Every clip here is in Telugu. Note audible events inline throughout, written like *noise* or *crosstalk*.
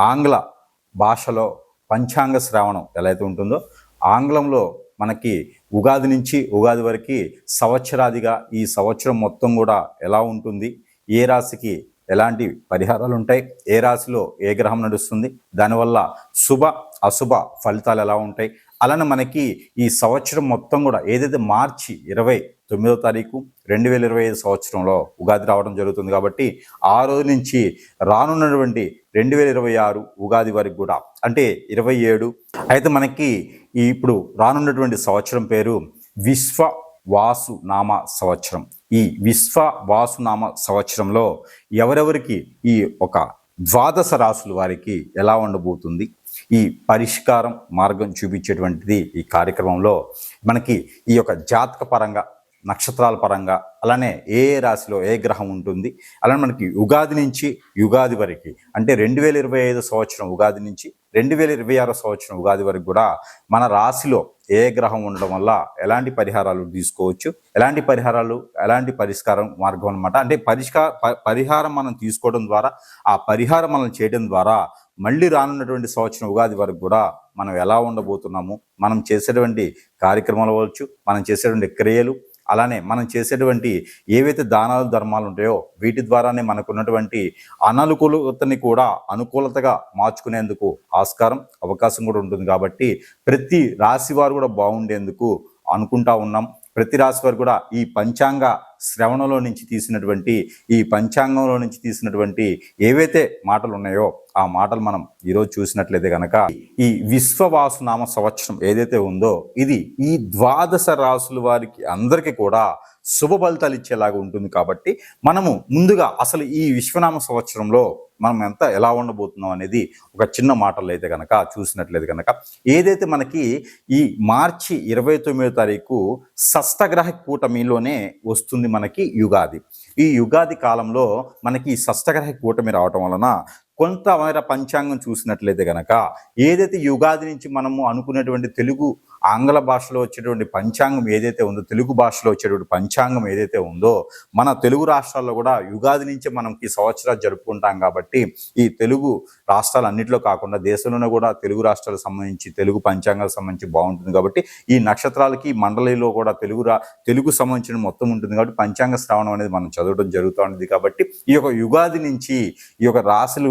ఆంగ్ల భాషలో పంచాంగ శ్రావణం ఎలా అయితే ఉంటుందో ఆంగ్లంలో మనకి ఉగాది నుంచి ఉగాది వరకు సంవత్సరాదిగా ఈ సంవత్సరం మొత్తం కూడా ఎలా ఉంటుంది ఏ రాశికి ఎలాంటి పరిహారాలు ఉంటాయి ఏ రాశిలో ఏ గ్రహం నడుస్తుంది దానివల్ల శుభ అశుభ ఫలితాలు ఎలా ఉంటాయి అలానే మనకి ఈ సంవత్సరం మొత్తం కూడా ఏదైతే మార్చి ఇరవై తొమ్మిదో తారీఖు రెండు వేల ఇరవై ఐదు సంవత్సరంలో ఉగాది రావడం జరుగుతుంది కాబట్టి ఆ రోజు నుంచి రానున్నటువంటి రెండు వేల ఇరవై ఆరు ఉగాది వరకు కూడా అంటే ఇరవై ఏడు అయితే మనకి ఇప్పుడు రానున్నటువంటి సంవత్సరం పేరు విశ్వ వాసు నామ సంవత్సరం. ఈ విశ్వ వాసు నామ సంవత్సరంలో ఎవరెవరికి ఈ ఒక ద్వాదశ రాసుల వారికి ఎలా ఉండబోతుంది? ఈ పరిష్కారం మార్గం చూపించేటువంటిది ఈ కార్యక్రమంలో. మనకి ఈ యొక్క జాతక పరంగా నక్షత్రాల పరంగా అలానే ఏ ఏ రాశిలో ఏ గ్రహం ఉంటుంది అలానే మనకి ఉగాది నుంచి యుగాది వరకు అంటే రెండు వేల ఇరవై ఐదు సంవత్సరం ఉగాది నుంచి రెండు వేల ఇరవై ఆరో సంవత్సరం ఉగాది వరకు కూడా మన రాశిలో ఏ గ్రహం ఉండడం వల్ల ఎలాంటి పరిహారాలు తీసుకోవచ్చు ఎలాంటి పరిహారాలు ఎలాంటి పరిష్కారం మార్గం అనమాట అంటే పరిష్కార పరిహారం మనం తీసుకోవడం ద్వారా ఆ పరిహారం మనం చేయడం ద్వారా మళ్ళీ రానున్నటువంటి సంవత్సరం ఉగాది వరకు కూడా మనం ఎలా ఉండబోతున్నాము? మనం చేసేటువంటి కార్యక్రమాలు అవ్వచ్చు మనం చేసేటువంటి క్రియలు అలానే మనం చేసేటువంటి ఏవైతే దానాలు ధర్మాలు ఉంటాయో వీటి ద్వారానే మనకు ఉన్నటువంటి అననుకూలతని కూడా అనుకూలతగా మార్చుకునేందుకు ఆస్కారం అవకాశం కూడా ఉంటుంది. కాబట్టి ప్రతి రాశి వారు కూడా బాగుండేందుకు అనుకుంటా ఉన్నాం. ప్రతి రాశి వారు కూడా ఈ పంచాంగ శ్రవణంలో నుంచి తీసినటువంటి ఈ పంచాంగంలో నుంచి తీసినటువంటి ఏవైతే మాటలు ఉన్నాయో ఆ మాటలు మనం ఈరోజు చూసినట్లయితే కనుక ఈ విశ్వవాసునామ సంవత్సరం ఏదైతే ఉందో ఇది ఈ ద్వాదశ రాసుల వారికి అందరికీ కూడా శుభ ఫలితాలు ఇచ్చేలాగా ఉంటుంది కాబట్టి మనము ముందుగా అసలు ఈ విశ్వనామ సంవత్సరంలో మనం ఎంత ఎలా ఉండబోతున్నాం అనేది ఒక చిన్న మాటలు అయితే కనుక చూసినట్లయితే కనుక ఏదైతే మనకి ఈ మార్చి ఇరవై తొమ్మిదో తారీఖు షష్టగ్రహ కూటమిలోనే వస్తుంది మనకి యుగాది. ఈ యుగాది కాలంలో మనకి ఈ షష్టగ్రహ కూటమి రావటం వలన కొంత మేర పంచాంగం చూసినట్లయితే కనుక ఏదైతే యుగాది నుంచి మనము అనుకునేటువంటి తెలుగు ఆంగ్ల భాషలో వచ్చేటువంటి పంచాంగం ఏదైతే ఉందో తెలుగు భాషలో వచ్చేటువంటి పంచాంగం ఏదైతే ఉందో మన తెలుగు రాష్ట్రాల్లో కూడా యుగాది నుంచే ఈ సంవత్సరాలు జరుపుకుంటాం కాబట్టి ఈ తెలుగు రాష్ట్రాలు అన్నింటిలో కాకుండా దేశంలోనే కూడా తెలుగు రాష్ట్రాలకు సంబంధించి తెలుగు పంచాంగాలకు సంబంధించి బాగుంటుంది కాబట్టి ఈ నక్షత్రాలకి మండలిలో కూడా తెలుగు రా తెలుగు సంబంధించిన మొత్తం ఉంటుంది కాబట్టి పంచాంగ శ్రావణం అనేది మనం చదవడం జరుగుతూ ఉంటుంది కాబట్టి ఈ యొక్క యుగాది నుంచి ఈ యొక్క రాశులు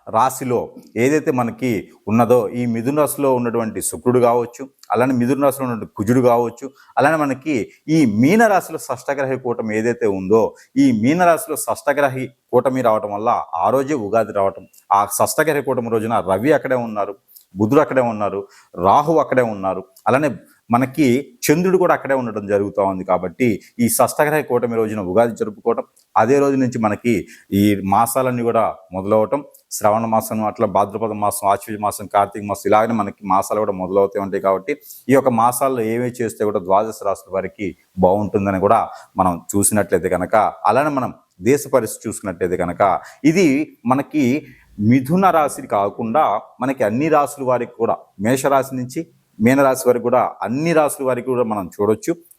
రాశిలో ఏదైతే మనకి ఉన్నదో ఈ మిథున రాశిలో ఉన్నటువంటి శుక్రుడు కావచ్చు అలానే మిథున రాశిలో ఉన్నటువంటి కుజుడు కావచ్చు అలానే మనకి ఈ మీన రాశిలో షష్టగ్రహి కూటమి ఏదైతే ఉందో ఈ మీన రాశిలో షష్టగ్రహి కూటమి రావటం వల్ల ఆ రోజే ఉగాది రావటం ఆ షష్టగ్రహి కూటమి రోజున రవి అక్కడే ఉన్నారు బుధుడు అక్కడే ఉన్నారు రాహు అక్కడే ఉన్నారు అలానే మనకి చంద్రుడు కూడా అక్కడే ఉండడం జరుగుతూ ఉంది కాబట్టి ఈ షష్టగ్రహ కూటమి రోజున ఉగాది జరుపుకోవటం అదే రోజు నుంచి మనకి ఈ మాసాలన్నీ కూడా మొదలవటం శ్రవణ మాసం అట్లా భాద్రపద మాసం ఆశ్వజ మాసం కార్తీక మాసం ఇలాగనే మనకి మాసాలు కూడా మొదలవుతూ ఉంటాయి కాబట్టి ఈ యొక్క మాసాల్లో ఏమేమి చేస్తే కూడా ద్వాదశ రాశుల వారికి బాగుంటుందని కూడా మనం చూసినట్లయితే కనుక అలానే మనం దేశ పరిస్థితి చూసుకున్నట్లయితే కనుక ఇది మనకి మిథున రాశి కాకుండా మనకి అన్ని రాశుల వారికి కూడా మేషరాశి నుంచి మీనరాశి వరకు కూడా అన్ని రాశుల వారికి కూడా మనం చూడొచ్చు.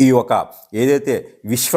ఈ ఒక ఏదైతే విశ్వ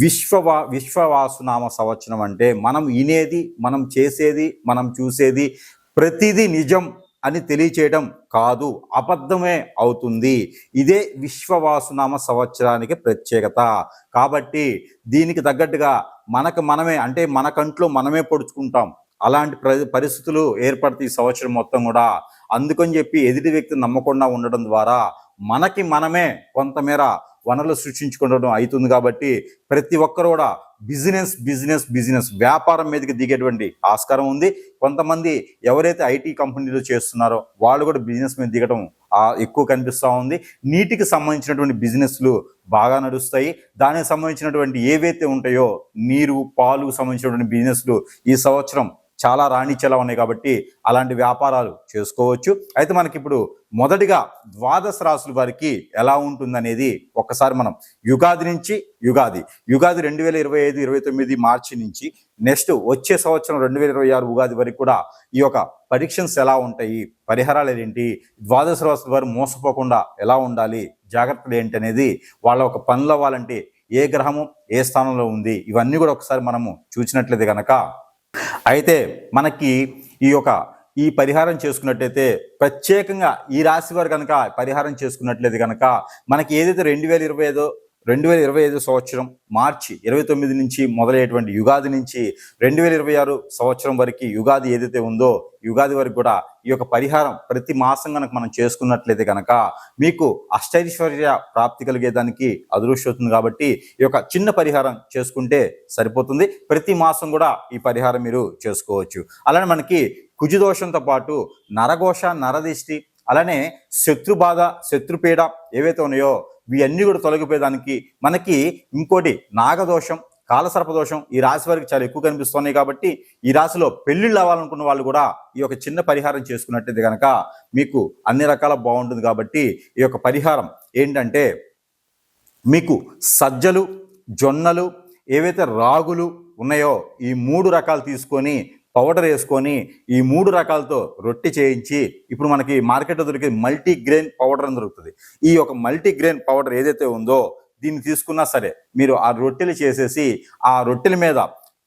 విశ్వవా విశ్వవాసునామ సంవత్సరం అంటే మనం వినేది మనం చేసేది మనం చూసేది ప్రతిదీ నిజం అని తెలియచేయడం కాదు అబద్ధమే అవుతుంది. ఇదే విశ్వవాసునామ సంవత్సరానికి ప్రత్యేకత. కాబట్టి దీనికి తగ్గట్టుగా మనకు మనమే అంటే మన కంట్లో మనమే పొడుచుకుంటాం. అలాంటి పరిస్థితులు ఏర్పడతాయి ఈ సంవత్సరం మొత్తం కూడా. అందుకని చెప్పి ఎదుటి వ్యక్తిని నమ్మకుండా ఉండడం ద్వారా మనకి మనమే కొంతమేర వనరులు సృష్టించుకోవడం అవుతుంది కాబట్టి ప్రతి ఒక్కరు కూడా బిజినెస్ బిజినెస్ బిజినెస్ వ్యాపారం మీదకి దిగేటువంటి ఆస్కారం ఉంది. కొంతమంది ఎవరైతే ఐటీ కంపెనీలు చేస్తున్నారో వాళ్ళు కూడా బిజినెస్ మీద దిగడం ఎక్కువ కనిపిస్తూ ఉంది. నీటికి సంబంధించినటువంటి బిజినెస్లు బాగా నడుస్తాయి. దానికి సంబంధించినటువంటి ఏవైతే ఉంటాయో నీరు పాలు సంబంధించినటువంటి బిజినెస్లు ఈ సంవత్సరం చాలా రాణించేలా ఉన్నాయి కాబట్టి అలాంటి వ్యాపారాలు చేసుకోవచ్చు. అయితే మనకి ఇప్పుడు మొదటిగా ద్వాదశ రాసుల వారికి ఎలా ఉంటుందనేది ఒక్కసారి మనం యుగాది నుంచి యుగాది యుగాది రెండు వేల ఇరవై ఐదు ఇరవై తొమ్మిది మార్చి నుంచి నెక్స్ట్ వచ్చే సంవత్సరం రెండు వేల ఇరవై ఆరు ఉగాది వరకు కూడా ఈ యొక్క పరీక్షన్స్ ఎలా ఉంటాయి పరిహారాలు ఏంటి ద్వాదశ రాసుల వారు మోసపోకుండా ఎలా ఉండాలి జాగ్రత్తలు ఏంటి అనేది వాళ్ళ ఒక పనులు అవ్వాలంటే ఏ గ్రహము ఏ స్థానంలో ఉంది ఇవన్నీ కూడా ఒకసారి మనము చూసినట్లయితే కనుక అయితే మనకి ఈ యొక్క ఈ పరిహారం చేసుకున్నట్టయితే ప్రత్యేకంగా ఈ రాశి వారు కనుక పరిహారం చేసుకున్నట్లయితే కనుక మనకి ఏదైతే రెండు వేల ఇరవై ఐదో రెండు వేల ఇరవై ఐదు సంవత్సరం మార్చి ఇరవై తొమ్మిది నుంచి మొదలయ్యేటువంటి యుగాది నుంచి రెండు వేల ఇరవై ఆరు సంవత్సరం వరకు యుగాది ఏదైతే ఉందో యుగాది వరకు కూడా ఈ యొక్క పరిహారం ప్రతి మాసం కనుక మనం చేసుకున్నట్లయితే కనుక మీకు అష్టైశ్వర్య ప్రాప్తి కలిగేదానికి అదృష్టం కాబట్టి ఈ యొక్క చిన్న పరిహారం చేసుకుంటే సరిపోతుంది. ప్రతి మాసం కూడా ఈ పరిహారం మీరు చేసుకోవచ్చు. అలానే మనకి కుజుదోషంతో పాటు నరఘోష నరదిష్టి అలానే శత్రుబాధ శత్రుపీడ ఏవైతే ఉన్నాయో ఇవన్నీ కూడా తొలగిపోయేదానికి మనకి ఇంకోటి నాగదోషం కాలసర్పదోషం ఈ రాశి వారికి చాలా ఎక్కువ కనిపిస్తున్నాయి కాబట్టి ఈ రాశిలో పెళ్ళిళ్ళు అవ్వాలనుకున్న వాళ్ళు కూడా ఈ యొక్క చిన్న పరిహారం చేసుకున్నట్టయితే కనుక మీకు అన్ని రకాల బాగుంటుంది కాబట్టి ఈ యొక్క పరిహారం ఏంటంటే మీకు సజ్జలు జొన్నలు ఏవైతే రాగులు ఉన్నాయో ఈ మూడు రకాలు తీసుకొని పౌడర్ వేసుకొని ఈ మూడు రకాలతో రొట్టె చేయించి ఇప్పుడు మనకి మార్కెట్లో దొరికే మల్టీ గ్రెయిన్ పౌడర్ అని దొరుకుతుంది. ఈ యొక్క మల్టీ గ్రెయిన్ పౌడర్ ఏదైతే ఉందో దీన్ని తీసుకున్నా సరే మీరు ఆ రొట్టెలు చేసేసి ఆ రొట్టెల మీద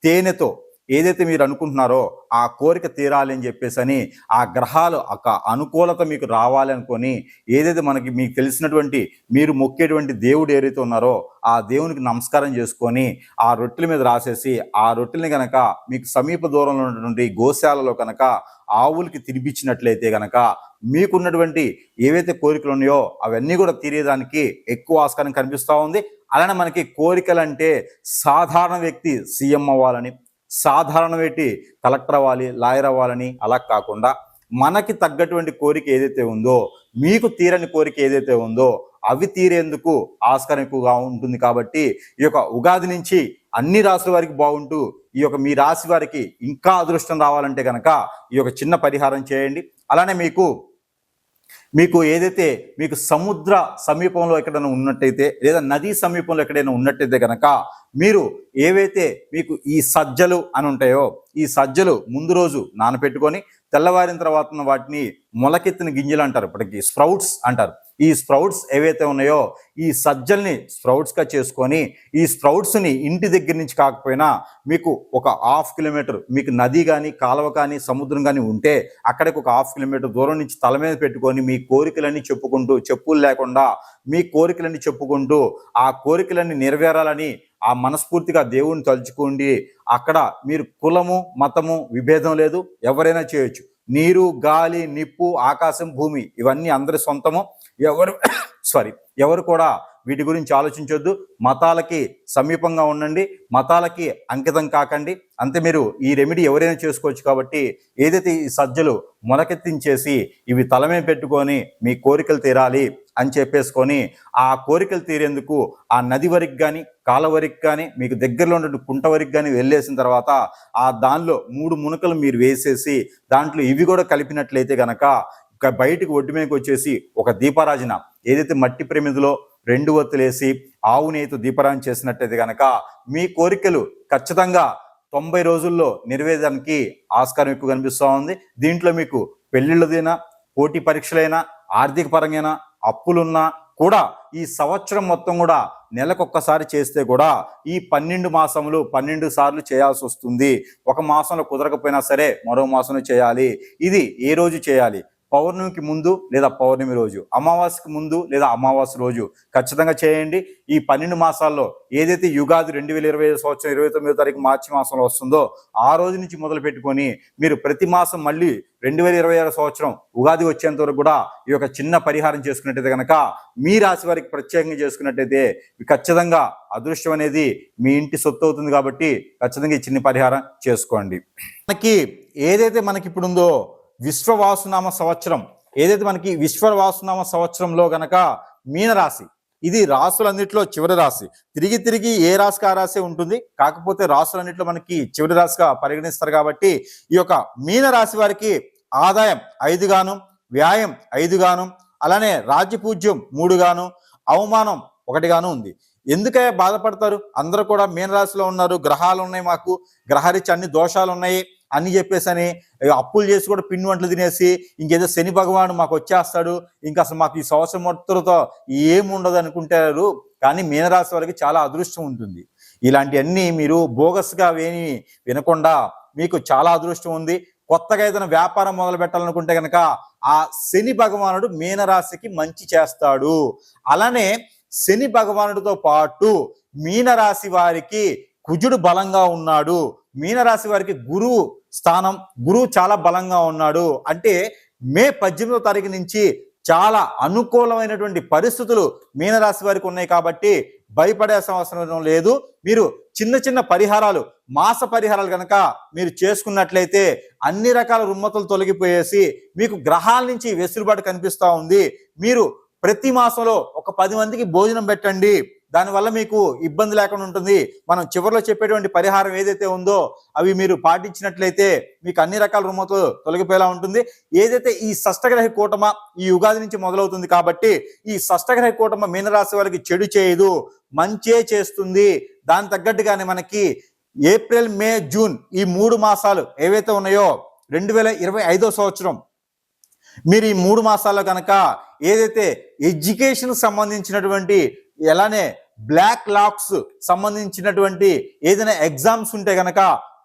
తేనెతో ఏదైతే మీరు అనుకుంటున్నారో ఆ కోరిక తీరాలి అని చెప్పేసి అని ఆ గ్రహాలు ఒక అనుకూలత మీకు రావాలి అనుకొని ఏదైతే మనకి మీకు తెలిసినటువంటి మీరు మొక్కేటువంటి దేవుడు ఏదైతే ఉన్నారో ఆ దేవునికి నమస్కారం చేసుకొని ఆ రొట్టెల మీద రాసేసి ఆ రొట్టెల్ని కనుక మీకు సమీప దూరంలో ఉన్నటువంటి గోశాలలో కనుక ఆవులకి తినిపించినట్లయితే కనుక మీకున్నటువంటి ఏవైతే కోరికలు ఉన్నాయో అవన్నీ కూడా తీరేదానికి ఎక్కువ ఆస్కారం కనిపిస్తూ ఉంది. అలానే మనకి కోరికలంటే సాధారణ వ్యక్తి సీఎం అవ్వాలని సాధారణ వ్యక్తి కలెక్టర్ అవ్వాలి లాయర్ అవ్వాలని అలా కాకుండా మనకి తగ్గటువంటి కోరిక ఏదైతే ఉందో మీకు తీరని కోరిక ఏదైతే ఉందో అవి తీరేందుకు ఆస్కారం ఎక్కువగా ఉంటుంది కాబట్టి ఈ యొక్క ఉగాది నుంచి అన్ని రాసుల వారికి బాగుంటూ ఈ యొక్క మీ రాశి వారికి ఇంకా అదృష్టం రావాలంటే కనుక ఈ యొక్క చిన్న పరిహారం చేయండి. అలానే మీకు మీకు ఏదైతే మీకు సముద్ర సమీపంలో ఎక్కడైనా ఉన్నట్టయితే లేదా నదీ సమీపంలో ఎక్కడైనా ఉన్నట్టయితే కనుక మీరు ఏవైతే మీకు ఈ సజ్జలు అని ఉంటాయో ఈ సజ్జలు ముందు రోజు నానపెట్టుకొని తెల్లవారిన తర్వాత వాటిని మొలకెత్తిన గింజలు అంటారు. ఇప్పటికి స్ప్రౌట్స్ అంటారు. ఈ స్ప్రౌట్స్ ఏవైతే ఉన్నాయో ఈ సజ్జల్ని స్ప్రౌట్స్గా చేసుకొని ఈ స్ప్రౌట్స్ని ఇంటి దగ్గర నుంచి కాకపోయినా మీకు ఒక హాఫ్ కిలోమీటర్ మీకు నది కానీ కాలువ కానీ సముద్రం కానీ ఉంటే అక్కడికి ఒక హాఫ్ కిలోమీటర్ దూరం నుంచి తల మీద పెట్టుకొని మీ కోరికలన్నీ చెప్పుకుంటూ చెప్పులు లేకుండా మీ కోరికలన్నీ చెప్పుకుంటూ ఆ కోరికలన్నీ నెరవేరాలని ఆ మనస్ఫూర్తిగా దేవుణ్ణి తలుచుకోండి. అక్కడ మీరు కులము మతము విభేదం లేదు ఎవరైనా చేయొచ్చు. నీరు గాలి నిప్పు ఆకాశం భూమి ఇవన్నీ అందరి సొంతము. ఎవరు *coughs* సారీ ఎవరు కూడా వీటి గురించి ఆలోచించొద్దు. మతాలకి సమీపంగా ఉండండి. మతాలకి అంకితం కాకండి. అంతే మీరు ఈ రెమెడీ ఎవరైనా చేసుకోవచ్చు కాబట్టి ఏదైతే ఈ సజ్జలు మొలకెత్తించేసి ఇవి తలమే పెట్టుకొని మీ కోరికలు తీరాలి అని చెప్పేసుకొని ఆ కోరికలు తీరేందుకు ఆ నది వరకు కానీ కాల వరకు కానీ మీకు దగ్గరలో ఉన్న కుంట వరకు కానీ వెళ్ళేసిన తర్వాత ఆ దానిలో మూడు మునకలు మీరు వేసేసి దాంట్లో ఇవి కూడా కలిపినట్లయితే కనుక బయటకు ఒడ్డు మీదకి వచ్చేసి ఒక దీపారాజన. ఏదైతే మట్టి ప్రమిదిలో రెండు ఒత్తులేసి ఆవు నేతితో దీపారాజన చేసినట్టయితే కనుక మీ కోరికలు ఖచ్చితంగా తొంభై రోజుల్లో నెరవేరడానికి ఆస్కారం ఎక్కువ కనిపిస్తూ ఉంది. దీంట్లో మీకు పెళ్ళిళ్ళదైనా పోటీ పరీక్షలైనా ఆర్థిక పరంగా అప్పులున్నా కూడా ఈ సంవత్సరం మొత్తం కూడా నెలకొక్కసారి చేస్తే కూడా ఈ పన్నెండు మాసములు పన్నెండు సార్లు చేయాల్సి వస్తుంది. ఒక మాసంలో కుదరకపోయినా సరే మరో మాసంలో చేయాలి. ఇది ఏ రోజు చేయాలి? పౌర్ణమికి ముందు లేదా పౌర్ణమి రోజు అమావాస్యకి ముందు లేదా అమావాస్య రోజు ఖచ్చితంగా చేయండి. ఈ పన్నెండు మాసాల్లో ఏదైతే యుగాది రెండు వేల ఇరవై ఐదు సంవత్సరం ఇరవై తొమ్మిదో తారీఖు మార్చి మాసంలో వస్తుందో ఆ రోజు నుంచి మొదలు పెట్టుకొని మీరు ప్రతి మాసం మళ్ళీ రెండు వేల ఇరవై ఆరు సంవత్సరం ఉగాది వచ్చేంత వరకు కూడా ఈ యొక్క చిన్న పరిహారం చేసుకున్నట్టయితే కనుక మీ రాశి వారికి ప్రత్యేకంగా చేసుకున్నట్టయితే ఖచ్చితంగా అదృష్టం అనేది మీ ఇంటి సొత్తు అవుతుంది కాబట్టి ఖచ్చితంగా ఈ చిన్న పరిహారం చేసుకోండి. మనకి ఏదైతే మనకి ఇప్పుడు ఉందో విశ్వవాసునామ సంవత్సరం. ఏదైతే మనకి విశ్వవాసునామ సంవత్సరంలో గనక మీనరాశి ఇది రాసులన్నింటిలో చివరి రాశి. తిరిగి తిరిగి ఏ రాశికి ఆ రాశి ఉంటుంది? కాకపోతే రాసులన్నింటిలో మనకి చివరి రాశిగా పరిగణిస్తారు కాబట్టి ఈ యొక్క మీన రాశి వారికి ఆదాయం ఐదుగాను వ్యాయం ఐదుగాను అలానే రాజ్యపూజ్యం మూడుగాను అవమానం ఒకటిగాను ఉంది. ఎందుకే బాధపడతారు? అందరూ కూడా మీనరాశిలో ఉన్నారు గ్రహాలు ఉన్నాయి మాకు గ్రహరీత్యా అన్ని దోషాలు ఉన్నాయి అని చెప్పేసి అని అప్పులు చేసి కూడా పిండి వంటలు తినేసి ఇంకేదో శని భగవాను మాకు వచ్చేస్తాడు ఇంకా అసలు మాకు ఈ సంవత్సరం మొత్తంతో ఏముండదు అనుకుంటారు కానీ మీనరాశి వారికి చాలా అదృష్టం ఉంటుంది. ఇలాంటివన్నీ మీరు బోగస్గా వేని వినకుండా మీకు చాలా అదృష్టం ఉంది. కొత్తగా ఏదైనా వ్యాపారం మొదలు పెట్టాలనుకుంటే కనుక ఆ శని భగవానుడు మీనరాశికి మంచి చేస్తాడు. అలానే శని భగవానుడితో పాటు మీనరాశి వారికి కుజుడు బలంగా ఉన్నాడు. మీనరాశి వారికి గురువు స్థానం గురువు చాలా బలంగా ఉన్నాడు. అంటే మే పద్దెనిమిదో తారీఖు నుంచి చాలా అనుకూలమైనటువంటి పరిస్థితులు మీనరాశి వారికి ఉన్నాయి కాబట్టి భయపడే అవసరం లేదు. మీరు చిన్న చిన్న పరిహారాలు మాస పరిహారాలు కనుక మీరు చేసుకున్నట్లయితే అన్ని రకాల రుమ్మతులు తొలగిపోయేసి మీకు గ్రహాల నుంచి వెసులుబాటు కనిపిస్తూ ఉంది. మీరు ప్రతి మాసంలో ఒక పది మందికి భోజనం పెట్టండి. దానివల్ల మీకు ఇబ్బంది లేకుండా ఉంటుంది. మనం చివరిలో చెప్పేటువంటి పరిహారం ఏదైతే ఉందో అవి మీరు పాటించినట్లయితే మీకు అన్ని రకాల రుమతులు తొలగిపోయేలా ఉంటుంది. ఏదైతే ఈ షష్టగ్రహ కూటమ ఈ ఉగాది నుంచి మొదలవుతుంది కాబట్టి ఈ షష్టగ్రహ కూటమ మీనరాశి వాళ్ళకి చెడు చేయదు మంచే చేస్తుంది. దాని తగ్గట్టుగానే మనకి ఏప్రిల్ మే జూన్ ఈ మూడు మాసాలు ఏవైతే ఉన్నాయో రెండు వేల ఇరవై ఐదో సంవత్సరం. మీరు ఈ మూడు మాసాల్లో కనుక ఏదైతే ఎడ్యుకేషన్ సంబంధించినటువంటి ఎలానే బ్లాక్ లాక్స్ సంబంధించినటువంటి ఏదైనా ఎగ్జామ్స్ ఉంటే గనక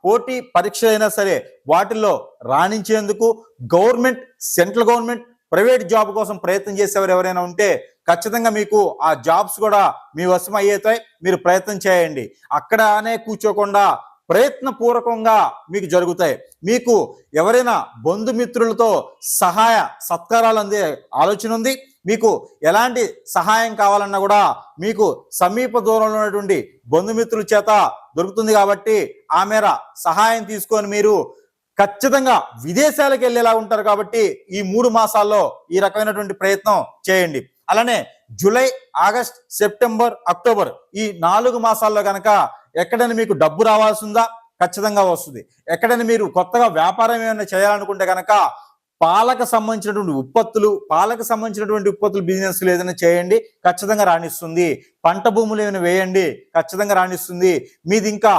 పోటీ పరీక్ష అయినా సరే వాటిల్లో రాణించేందుకు government central government private job కోసం ప్రయత్నం చేసేవారు ఎవరైనా ఉంటే ఖచ్చితంగా మీకు ఆ జాబ్స్ కూడా మీ వశం అయ్యేతాయి. మీరు ప్రయత్నం చేయండి. అక్కడనే కూర్చోకుండా ప్రయత్నపూర్వకంగా మీకు జరుగుతాయి. మీకు ఎవరైనా బంధుమిత్రులతో సహాయ సత్కారాలు అందే ఆలోచన ఉంది. మీకు ఎలాంటి సహాయం కావాలన్నా కూడా మీకు సమీప దూరంలో ఉన్నటువంటి బంధుమిత్రుల చేత దొరుకుతుంది కాబట్టి ఆ మేర సహాయం తీసుకొని మీరు ఖచ్చితంగా విదేశాలకు వెళ్ళేలా ఉంటారు కాబట్టి ఈ మూడు మాసాల్లో ఈ రకమైనటువంటి ప్రయత్నం చేయండి. అలానే జూలై ఆగస్ట్ సెప్టెంబర్ అక్టోబర్ ఈ నాలుగు మాసాల్లో కనుక ఎక్కడైనా మీకు డబ్బు రావాల్సిందా ఖచ్చితంగా వస్తుంది. ఎక్కడైనా మీరు కొత్తగా వ్యాపారం ఏమైనా చేయాలనుకుంటే కనుక పాలకు సంబంధించినటువంటి ఉత్పత్తులు పాలకు సంబంధించినటువంటి ఉత్పత్తులు బిజినెస్లు ఏదైనా చేయండి ఖచ్చితంగా రాణిస్తుంది. పంట భూములు ఏమైనా వేయండి ఖచ్చితంగా రాణిస్తుంది. మీది ఇంకా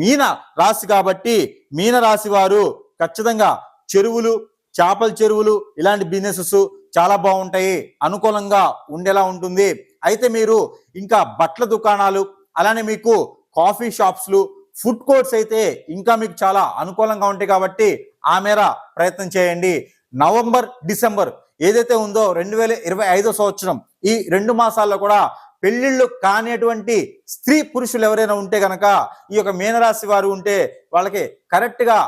మీన రాశి కాబట్టి మీన రాశి వారు ఖచ్చితంగా చెరువులు చేపల చెరువులు ఇలాంటి బిజినెసెస్ చాలా బాగుంటాయి. అనుకూలంగా ఉండేలా ఉంటుంది. అయితే మీరు ఇంకా బట్టల దుకాణాలు అలానే మీకు కాఫీ షాప్స్లు ఫుడ్ కోర్ట్స్ అయితే ఇంకా మీకు చాలా అనుకూలంగా ఉంటాయి కాబట్టి ఆ మేర ప్రయత్నం చేయండి. నవంబర్ డిసెంబర్ ఏదైతే ఉందో రెండు వేల ఇరవై ఐదో సంవత్సరం ఈ రెండు మాసాల్లో కూడా పెళ్ళిళ్ళు కానిటువంటి స్త్రీ పురుషులు ఎవరైనా ఉంటే గనక ఈ యొక్క మీనరాశి వారు ఉంటే వాళ్ళకి కరెక్ట్గా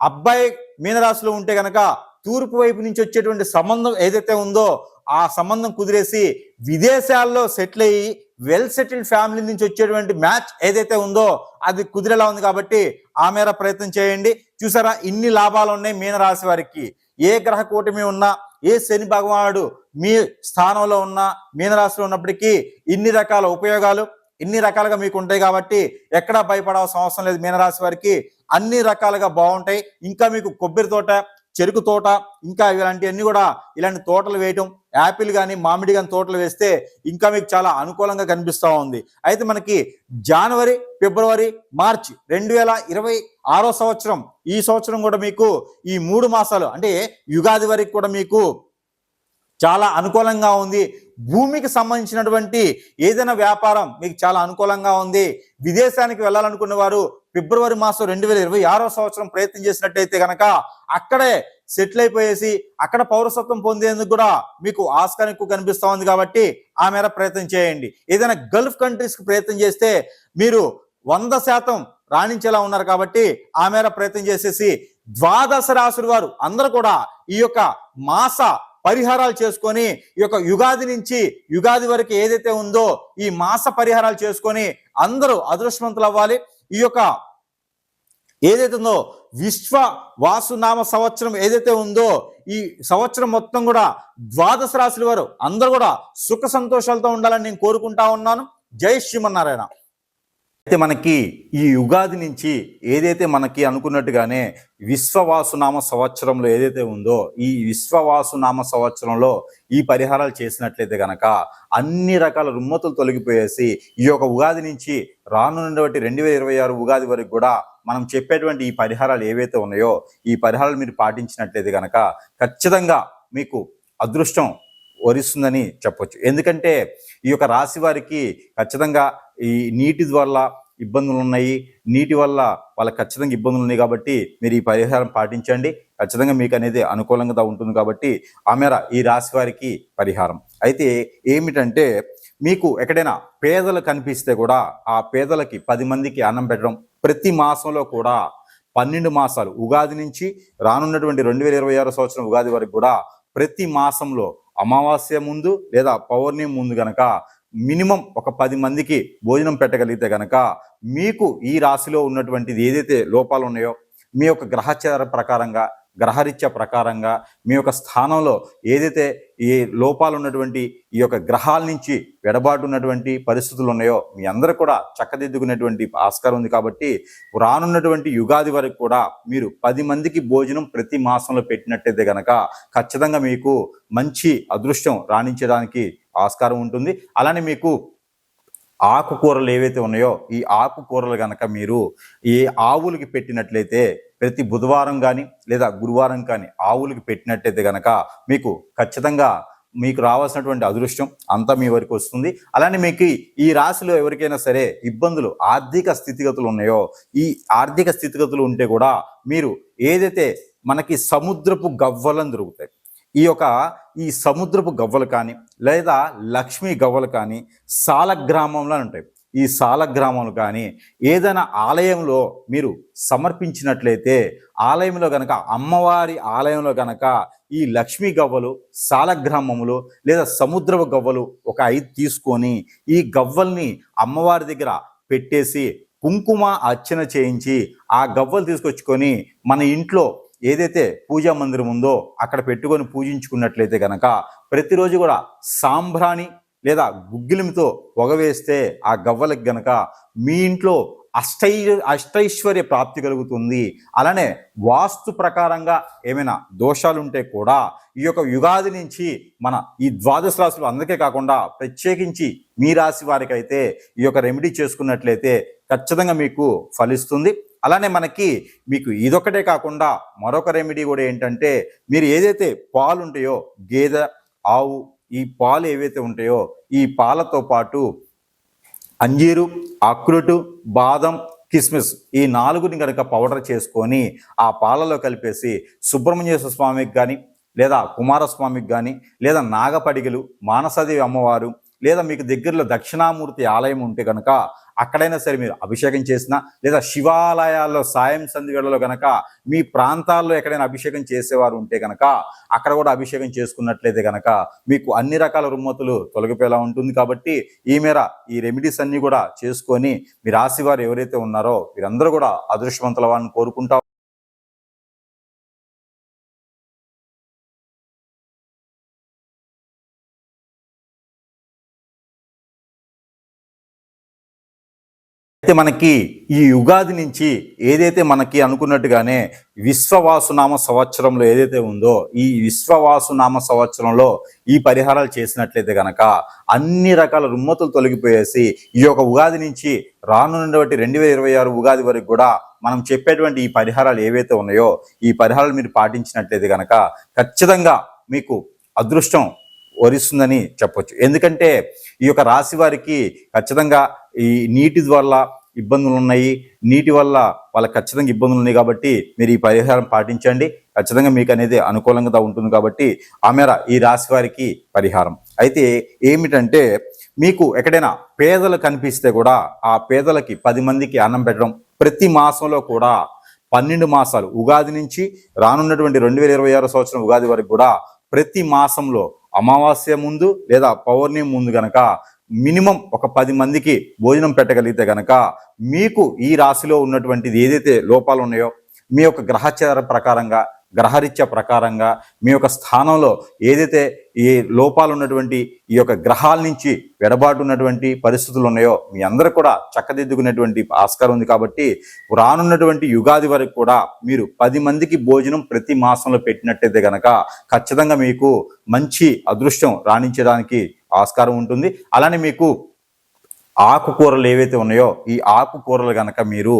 అబ్బాయి మీనరాశిలో ఉంటే గనక తూర్పు వైపు నుంచి వచ్చేటువంటి సంబంధం ఏదైతే ఉందో ఆ సంబంధం కుదిరేసి విదేశాల్లో సెటిల్ అయ్యి వెల్ సెటిల్డ్ ఫ్యామిలీ నుంచి వచ్చేటువంటి మ్యాచ్ ఏదైతే ఉందో అది కుదిరేలా ఉంది కాబట్టి ఆ మేర ప్రయత్నం చేయండి. చూసారా? ఇన్ని లాభాలు ఉన్నాయి మీనరాశి వారికి. ఏ గ్రహ కూటమి ఉన్నా ఏ శని భగవానుడు మీ స్థానంలో ఉన్న మీనరాశిలో ఉన్నప్పటికీ ఇన్ని రకాల ఉపయోగాలు ఇన్ని రకాలుగా మీకు ఉంటాయి కాబట్టి ఎక్కడా భయపడాల్సిన అవసరం లేదు మీనరాశి వారికి. అన్ని రకాలుగా బాగుంటాయి. ఇంకా మీకు కొబ్బరి తోట చెరుకు తోట ఇంకా ఇలాంటివన్నీ కూడా ఇలాంటి తోటలు వేయటం యాపిల్ కానీ మామిడి కానీ తోటలు వేస్తే ఇంకా మీకు చాలా అనుకూలంగా కనిపిస్తూ ఉంది. అయితే మనకి జనవరి ఫిబ్రవరి మార్చి రెండు వేల ఇరవై ఆరో సంవత్సరం ఈ సంవత్సరం కూడా మీకు ఈ మూడు మాసాలు అంటే యుగాది వరకు కూడా మీకు చాలా అనుకూలంగా ఉంది. భూమికి సంబంధించినటువంటి ఏదైనా వ్యాపారం మీకు చాలా అనుకూలంగా ఉంది. విదేశానికి వెళ్ళాలనుకున్న వారు ఫిబ్రవరి మాసం రెండు వేల ఇరవై ఆరో సంవత్సరం ప్రయత్నం చేసినట్టయితే కనుక అక్కడే సెటిల్ అయిపోయేసి అక్కడ పౌరసత్వం పొందేందుకు కూడా మీకు ఆస్కారం ఎక్కువ కనిపిస్తూ ఉంది కాబట్టి ఆ మేర ప్రయత్నం చేయండి. ఏదైనా గల్ఫ్ కంట్రీస్కి ప్రయత్నం చేస్తే మీరు వంద శాతం రాణించేలా ఉన్నారు కాబట్టి ఆ మేర ప్రయత్నం చేసేసి ద్వాదశ రాసులు వారు అందరూ కూడా ఈ యొక్క మాస పరిహారాలు చేసుకొని ఈ యొక్క యుగాది నుంచి యుగాది వరకు ఏదైతే ఉందో ఈ మాస పరిహారాలు చేసుకొని అందరూ అదృష్టవంతులు అవ్వాలి. ఈ యొక్క ఏదైతే ఉందో విశ్వ వాసునామ సంవత్సరం ఏదైతే ఉందో ఈ సంవత్సరం మొత్తం కూడా ద్వాదశ రాశుల వారు అందరూ కూడా సుఖ సంతోషాలతో ఉండాలని నేను కోరుకుంటా ఉన్నాను. జై శ్రీమన్నారాయణ. అయితే మనకి ఈ యుగాది నుంచి ఏదైతే మనకి అనుకున్నట్టుగానే విశ్వవాసునామ సంవత్సరంలో ఏదైతే ఉందో ఈ విశ్వవాసునామ సంవత్సరంలో ఈ పరిహారాలు చేసినట్లయితే గనక అన్ని రకాల రుమ్మతులు తొలగిపోయేసి ఈ యొక్క ఉగాది నుంచి రానున్నటువంటి రెండు వేల ఇరవై ఆరు ఉగాది వరకు కూడా మనం చెప్పేటువంటి ఈ పరిహారాలు ఏవైతే ఉన్నాయో ఈ పరిహారాలు మీరు పాటించినట్లయితే గనక ఖచ్చితంగా మీకు అదృష్టం వరిస్తుందని చెప్పొచ్చు. ఎందుకంటే ఈ యొక్క రాశి వారికి ఖచ్చితంగా ఈ నీటి వల్ల ఇబ్బందులు ఉన్నాయి. నీటి వల్ల వాళ్ళకి ఖచ్చితంగా ఇబ్బందులు ఉన్నాయి కాబట్టి మీరు ఈ పరిహారం పాటించండి. ఖచ్చితంగా మీకు అనేది అనుకూలంగా ఉంటుంది కాబట్టి ఆ మేర ఈ రాశి వారికి పరిహారం. అయితే ఏమిటంటే మీకు ఎక్కడైనా పేదలు కనిపిస్తే కూడా ఆ పేదలకి పది మందికి అన్నం పెట్టడం ప్రతి మాసంలో కూడా పన్నెండు మాసాలు ఉగాది నుంచి రానున్నటువంటి రెండు వేల ఇరవై ఆరో సంవత్సరం ఉగాది వరకు కూడా ప్రతి మాసంలో అమావాస్య ముందు లేదా పౌర్ణమి ముందు గనక మినిమం ఒక పది మందికి భోజనం పెట్టగలిగితే కనుక మీకు ఈ రాశిలో ఉన్నటువంటిది ఏదైతే లోపాలు ఉన్నాయో మీ యొక్క గ్రహచార ప్రకారంగా గ్రహరీత్యా ప్రకారంగా మీ యొక్క స్థానంలో ఏదైతే ఈ లోపాలు ఉన్నటువంటి ఈ యొక్క గ్రహాల నుంచి వెడబాటు ఉన్నటువంటి పరిస్థితులు ఉన్నాయో మీ అందరూ కూడా చక్కదిద్దుకునేటువంటి ఆస్కారం ఉంది కాబట్టి రానున్నటువంటి యుగాది వరకు కూడా మీరు పది మందికి భోజనం ప్రతి మాసంలో పెట్టినట్టయితే కనుక ఖచ్చితంగా మీకు మంచి అదృష్టం రాణించడానికి ఆస్కారం ఉంటుంది. అలానే మీకు ఆకుకూరలు ఏవైతే ఉన్నాయో ఈ ఆకుకూరలు కనుక మీరు ఏ ఆవులకి పెట్టినట్లయితే ప్రతి బుధవారం కానీ లేదా గురువారం కానీ ఆవులకి పెట్టినట్టయితే కనుక మీకు ఖచ్చితంగా మీకు రావాల్సినటువంటి అదృష్టం అంతా మీ వరకు వస్తుంది. అలానే మీకు ఈ రాశిలో ఎవరికైనా సరే ఇబ్బందులు ఆర్థిక స్థితిగతులు ఉన్నాయో ఈ ఆర్థిక స్థితిగతులు ఉంటే కూడా మీరు ఏదైతే మనకి సముద్రపు గవ్వలను దొరుకుతాయి ఈ యొక్క ఈ సముద్రపు గవ్వలు కానీ లేదా లక్ష్మీ గవ్వలు కానీ సాలగ్రామంలో ఉంటాయి. ఈ సాలగ్రామాలు కానీ ఏదైనా ఆలయంలో మీరు సమర్పించినట్లయితే ఆలయంలో గనక అమ్మవారి ఆలయంలో గనక ఈ లక్ష్మీ గవ్వలు సాలగ్రామములు లేదా సముద్రపు గవ్వలు ఒక ఐదు తీసుకొని ఈ గవ్వల్ని అమ్మవారి దగ్గర పెట్టేసి కుంకుమ అర్చన చేయించి ఆ గవ్వలు తీసుకొచ్చుకొని మన ఇంట్లో ఏదైతే పూజా మందిరం ఉందో అక్కడ పెట్టుకొని పూజించుకున్నట్లయితే కనుక ప్రతిరోజు కూడా సాంబ్రాణి లేదా గుగ్గిలిమితో పొగవేస్తే ఆ గవ్వలకు గనక మీ ఇంట్లో అష్టై అష్టైశ్వర్య ప్రాప్తి కలుగుతుంది. అలానే వాస్తు ప్రకారంగా ఏమైనా దోషాలు ఉంటే కూడా ఈ యొక్క యుగాది నుంచి మన ఈ ద్వాదశ రాశులు అందరికీ కాకుండా ప్రత్యేకించి మీ రాశి వారికైతే ఈ యొక్క రెమెడీ చేసుకున్నట్లయితే ఖచ్చితంగా మీకు ఫలిస్తుంది. అలానే మనకి మీకు ఇదొక్కటే కాకుండా మరొక రెమెడీ కూడా ఏంటంటే మీరు ఏదైతే పాలు ఉంటాయో గేదె ఆవు ఈ పాలు ఏవైతే ఉంటాయో ఈ పాలతో పాటు అంజీరు అక్రుటు బాదం కిస్మిస్ ఈ నాలుగుని కనుక పౌడర్ చేసుకొని ఆ పాలలో కలిపేసి సుబ్రహ్మణ్యేశ్వర స్వామికి కానీ లేదా కుమారస్వామికి కానీ లేదా నాగపడిగలు మానసదేవి అమ్మవారు లేదా మీకు దగ్గరలో దక్షిణామూర్తి ఆలయం ఉంటే కనుక అక్కడైనా సరే మీరు అభిషేకం చేసినా లేదా శివాలయాల్లో సాయం సంధివేళలో కనుక మీ ప్రాంతాల్లో ఎక్కడైనా అభిషేకం చేసేవారు ఉంటే కనుక అక్కడ కూడా అభిషేకం చేసుకున్నట్లయితే కనుక మీకు అన్ని రకాల రుమ్మతులు తొలగిపోయేలా ఉంటుంది కాబట్టి ఈ మేర ఈ రెమెడీస్ అన్ని కూడా చేసుకొని మీ రాశివారు ఎవరైతే ఉన్నారో వీరందరూ కూడా అదృష్టవంతుల వారిని కోరుకుంటా అయితే మనకి ఈ యుగాది నుంచి ఏదైతే మనకి అనుకున్నట్టుగానే విశ్వవాసునామ సంవత్సరంలో ఏదైతే ఉందో ఈ విశ్వవాసునామ సంవత్సరంలో ఈ పరిహారాలు చేసినట్లయితే గనక అన్ని రకాల రుమ్మతులు తొలగిపోయేసి ఈ యొక్క ఉగాది నుంచి రానున్నటువంటి రెండు వేల ఇరవై ఆరు ఉగాది వరకు కూడా మనం చెప్పేటువంటి ఈ పరిహారాలు ఏవైతే ఉన్నాయో ఈ పరిహారాలు మీరు పాటించినట్లయితే గనక ఖచ్చితంగా మీకు అదృష్టం వరిస్తుందని చెప్పొచ్చు. ఎందుకంటే ఈ యొక్క రాశి వారికి ఖచ్చితంగా ఈ నీటి వల్ల ఇబ్బందులు ఉన్నాయి. నీటి వల్ల వాళ్ళకి ఖచ్చితంగా ఇబ్బందులు ఉన్నాయి కాబట్టి మీరు ఈ పరిహారం పాటించండి. ఖచ్చితంగా మీకు అనేది అనుకూలంగా ఉంటుంది కాబట్టి ఆ మేర ఈ రాశి వారికి పరిహారం. అయితే ఏమిటంటే మీకు ఎక్కడైనా పేదలు కనిపిస్తే కూడా ఆ పేదలకి పది మందికి అన్నం పెట్టడం ప్రతి మాసంలో కూడా పన్నెండు మాసాలు ఉగాది నుంచి రానున్నటువంటి రెండు వేల ఇరవై ఆరు సంవత్సరం ఉగాది వరకు కూడా ప్రతి మాసంలో అమావాస్య ముందు లేదా పౌర్ణమి ముందు గనక మినిమం ఒక పది మందికి భోజనం పెట్టగలిగితే గనక మీకు ఈ రాశిలో ఉన్నటువంటిది ఏదైతే లోపాలు ఉన్నాయో మీ యొక్క గ్రహచార ప్రకారంగా గ్రహరీత్య ప్రకారంగా మీ యొక్క స్థానంలో ఏదైతే ఈ లోపాలు ఉన్నటువంటి ఈ యొక్క గ్రహాల నుంచి వెడబాటు ఉన్నటువంటి పరిస్థితులు ఉన్నాయో మీ అందరూ కూడా చక్కదిద్దుకునేటువంటి ఆస్కారం ఉంది కాబట్టి రానున్నటువంటి యుగాది వరకు కూడా మీరు పది మందికి భోజనం ప్రతి మాసంలో పెట్టినట్టయితే గనక ఖచ్చితంగా మీకు మంచి అదృష్టం రాణించడానికి ఆస్కారం ఉంటుంది. అలానే మీకు ఆకుకూరలు ఏవైతే ఉన్నాయో ఈ ఆకుకూరలు కనుక మీరు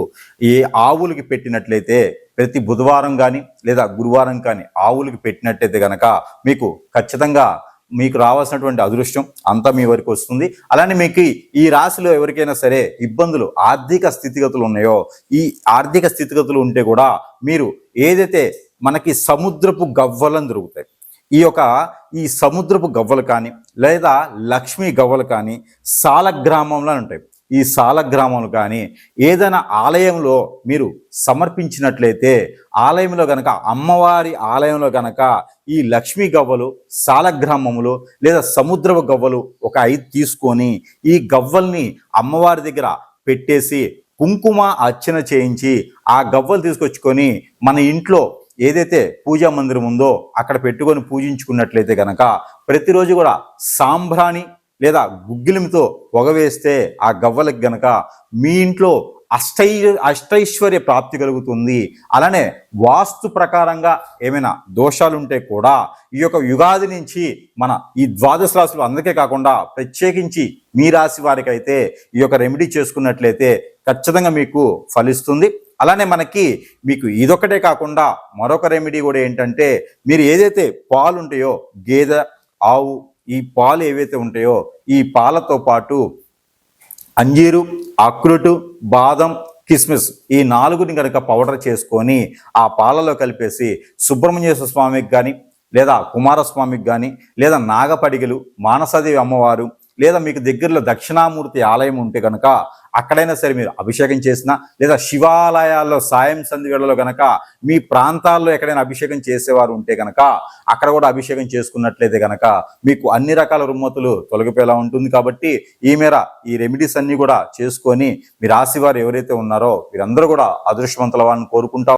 ఈ ఆవులకి పెట్టినట్లయితే ప్రతి బుధవారం కానీ లేదా గురువారం కానీ ఆవులకి పెట్టినట్టయితే కనుక మీకు ఖచ్చితంగా మీకు రావాల్సినటువంటి అదృష్టం అంతా మీ వరకు వస్తుంది. అలానే మీకు ఈ రాశిలో ఎవరికైనా సరే ఇబ్బందులు ఆర్థిక స్థితిగతులు ఉన్నాయో ఈ ఆర్థిక స్థితిగతులు ఉంటే కూడా మీరు ఏదైతే మనకి సముద్రపు గవ్వలను దొరుకుతాయి ఈ యొక్క ఈ సముద్రపు గవ్వలు కానీ లేదా లక్ష్మీ గవ్వలు కానీ సాల గ్రామంలో ఉంటాయి. ఈ సాల గ్రామంలో కానీ ఏదైనా ఆలయంలో మీరు సమర్పించినట్లయితే ఆలయంలో గనక అమ్మవారి ఆలయంలో గనక ఈ లక్ష్మీ గవ్వలు సాలగ్రామములు లేదా సముద్రపు గవ్వలు ఒక ఐదు తీసుకొని ఈ గవ్వల్ని అమ్మవారి దగ్గర పెట్టేసి కుంకుమ అర్చన చేయించి ఆ గవ్వలు తీసుకొచ్చుకొని మన ఇంట్లో ఏదైతే పూజా మందిరం ఉందో అక్కడ పెట్టుకొని పూజించుకున్నట్లయితే కనుక ప్రతిరోజు కూడా సాంబ్రాణి లేదా గుగ్గిలిమితో పొగవేస్తే ఆ గవ్వలకు గనక మీ ఇంట్లో అష్టై అష్టైశ్వర్య ప్రాప్తి కలుగుతుంది. అలానే వాస్తు ప్రకారంగా ఏమైనా దోషాలుంటే కూడా ఈ యొక్క యుగాది నుంచి మన ఈ ద్వాదశ రాశులు అందరికీ కాకుండా ప్రత్యేకించి మీ రాశి వారికైతే ఈ యొక్క రెమెడీ చేసుకున్నట్లయితే ఖచ్చితంగా మీకు ఫలిస్తుంది. అలానే మనకి మీకు ఇదొక్కటే కాకుండా మరొక రెమెడీ కూడా ఏంటంటే మీరు ఏదైతే పాలు ఉంటాయో గేదె ఆవు ఈ పాలు ఏవైతే ఉంటాయో ఈ పాలతో పాటు అంజీరు అక్రుటు బాదం కిస్మిస్ ఈ నాలుగుని కనుక పౌడర్ చేసుకొని ఆ పాలలో కలిపేసి సుబ్రహ్మణ్యేశ్వర స్వామికి కానీ లేదా కుమారస్వామికి కానీ లేదా నాగపడిగలు మానసదేవి అమ్మవారు లేదా మీకు దగ్గరలో దక్షిణామూర్తి ఆలయం ఉంటే కనుక అక్కడైనా సరే మీరు అభిషేకం చేసినా లేదా శివాలయాల్లో సాయం సంధివేళలో కనుక మీ ప్రాంతాల్లో ఎక్కడైనా అభిషేకం చేసేవారు ఉంటే కనుక అక్కడ కూడా అభిషేకం చేసుకున్నట్లయితే కనుక మీకు అన్ని రకాల రుమ్మతులు తొలగిపోయేలా ఉంటుంది కాబట్టి ఈ మేర ఈ రెమెడీస్ అన్ని కూడా చేసుకొని మీ రాశివారు ఎవరైతే ఉన్నారో వీరందరూ కూడా అదృష్టవంతుల వారిని కోరుకుంటా